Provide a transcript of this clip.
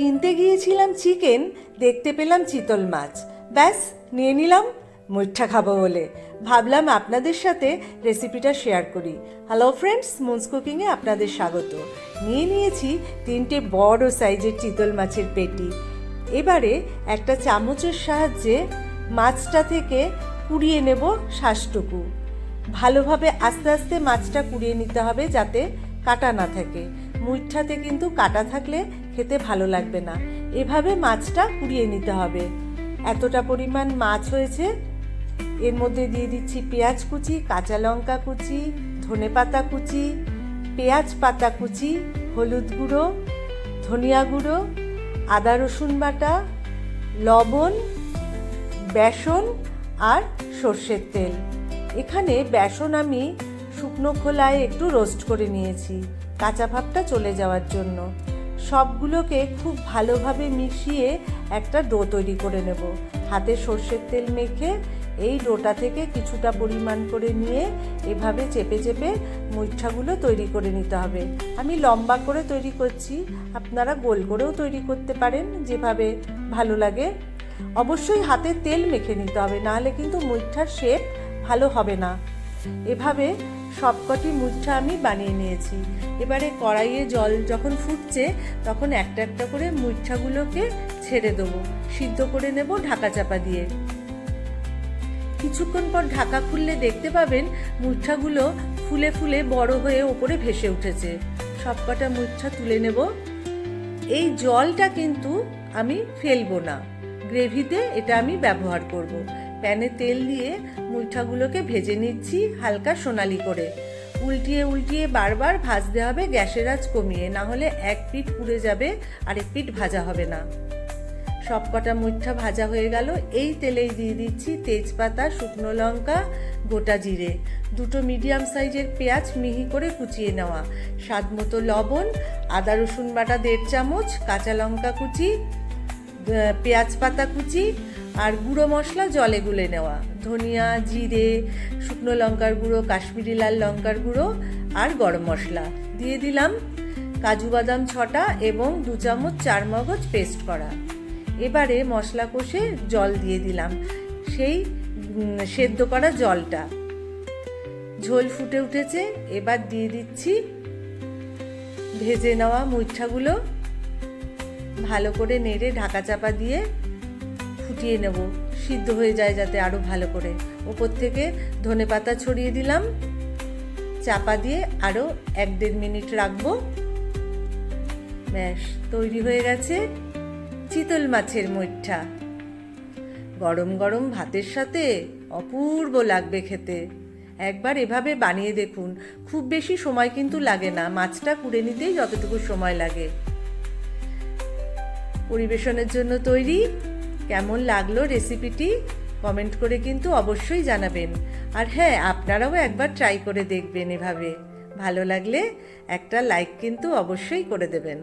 কিনতে গিয়েছিলাম চিকেন, দেখতে পেলাম চিতল মাছ। ব্যাস, নিয়ে নিলাম মুঠা খাব বলে। ভাবলাম আপনাদের সাথে রেসিপিটা শেয়ার করি। হ্যালো ফ্রেন্ডস মুন্স কুকিংয়ে আপনাদের স্বাগত। নিয়ে নিয়েছি তিনটে বড় সাইজের চিতল মাছের পেটি। এবারে একটা চামচের সাহায্যে মাছটা থেকে কুড়িয়ে নেব শ্বাসটুকু ভালোভাবে আস্তে আস্তে মাছটা কুড়িয়ে নিতে হবে যাতে কাটা না থাকে। মুইঠাতে কিন্তু কাটা থাকলে খেতে ভালো লাগবে না। এভাবে মাছটা কুড়িয়ে নিতে হবে। এতটা পরিমাণ মাছ হয়েছে। এর মধ্যে দিয়ে দিচ্ছি পেঁয়াজ কুচি, কাঁচা লঙ্কা কুচি, ধনে পাতা কুচি, পেঁয়াজ পাতা কুচি, হলুদ গুঁড়ো, ধনিয়া গুঁড়ো, আদা রসুন বাটা, লবণ, বেসন আর সর্ষের তেল। এখানে বেসন আমি শুকনো খোলায় একটু রোস্ট করে নিয়েছি। কাঁচা ভাবটা চলে যাওয়ার জন্য। সবগুলোকে খুব ভালোভাবে মিশিয়ে একটা ডো তৈরি করে নেব। হাতে সর্ষের তেল মেখে এই ডোটা থেকে কিছুটা পরিমাণ করে নিয়ে এভাবে চেপে চেপে মুইঠাগুলো তৈরি করে নিতে হবে। আমি লম্বা করে তৈরি করছি, আপনারা গোল করেও তৈরি করতে পারেন যেভাবে ভালো লাগে। অবশ্যই হাতে তেল মেখে নিতে হবে, নাহলে কিন্তু মুইঠার শেপ ভালো হবে না। এভাবে সবকটি মুঠা আমি বানিয়ে নিয়েছি। এবারে কড়াইয়ে জল যখন ফুটছে, তখন একটা একটা করে মুঠাগুলোকে ছেড়ে দেবো। সিদ্ধ করে নেব ঢাকা চাপা দিয়ে। কিছুক্ষণ পর ঢাকা খুললে দেখতে পাবেন মুঠাগুলো ফুলে ফুলে বড় হয়ে ওপরে ভেসে উঠেছে। সবকটা মুঠা তুলে নেব। এই জলটা কিন্তু আমি ফেলব না। গ্রেভিতে এটা আমি ব্যবহার করব। প্যানে তেল দিয়ে মুইঠাগুলোকে ভেজে নিচ্ছি হালকা সোনালি করে। উল্টিয়ে উল্টিয়ে বারবার ভাজতে হবে গ্যাসের আঁচ কমিয়ে, না হলে এক পিঠ পুড়ে যাবে আর এক পিঠ ভাজা হবে না। সব কটা মুঠা ভাজা হয়ে গেল। এই তেলেই দিয়ে দিচ্ছি তেজপাতা, শুকনো লঙ্কা, গোটা জিরে। দুটো মিডিয়াম সাইজের পেঁয়াজ মিহি করে কুচিয়ে নেওয়া। স্বাদ মতো লবণ, আদা, রসুন বাটা দেড় চামচ, কাঁচা লঙ্কা কুচি পেঁয়াজ পাতা কুচি আর গুঁড়ো মশলা জলে গুলে নেওয়া। ধনিয়া, জিরে, শুকনো লঙ্কার গুঁড়ো, কাশ্মীরি লাল লঙ্কার গুঁড়ো আর গরম মশলা। দিয়ে দিলাম কাজু বাদাম ছটা এবং দু চামচ চার মগজ পেস্ট করা। এবারে মশলা কষে জল দিয়ে দিলাম সেই সেদ্ধ করা জলটা। ঝোল ফুটে উঠেছে, এবার দিয়ে দিচ্ছি ভেজে নেওয়া মুইঠাগুলো। ভালো করে নেড়ে ঢাকা চাপা দিয়ে ফুটিয়ে নেব। সিদ্ধ হয়ে যায় যাতে আরও ভালো করে। ওপর থেকে ধনে পাতা ছড়িয়ে দিলাম। চাপা দিয়ে আরও এক দেড় মিনিট রাখব। ব্যাস, তৈরি হয়ে গেছে চিতল মাছের মুইঠা গরম গরম ভাতের সাথে অপূর্ব লাগবে খেতে। একবার এভাবে বানিয়ে দেখুন। খুব বেশি সময় কিন্তু লাগে না। মাছটা কুড়ে নিতেই যতটুকু সময় লাগে। পরিবেশনের জন্য তৈরি কেমন লাগল রেসিপিটি কমেন্ট করে কিন্তু অবশ্যই জানাবেন। আর হ্যাঁ আপনারাও একবার ট্রাই করে দেখবেন এভাবে। ভালো লাগলে একটা লাইক কিন্তু অবশ্যই করে দেবেন।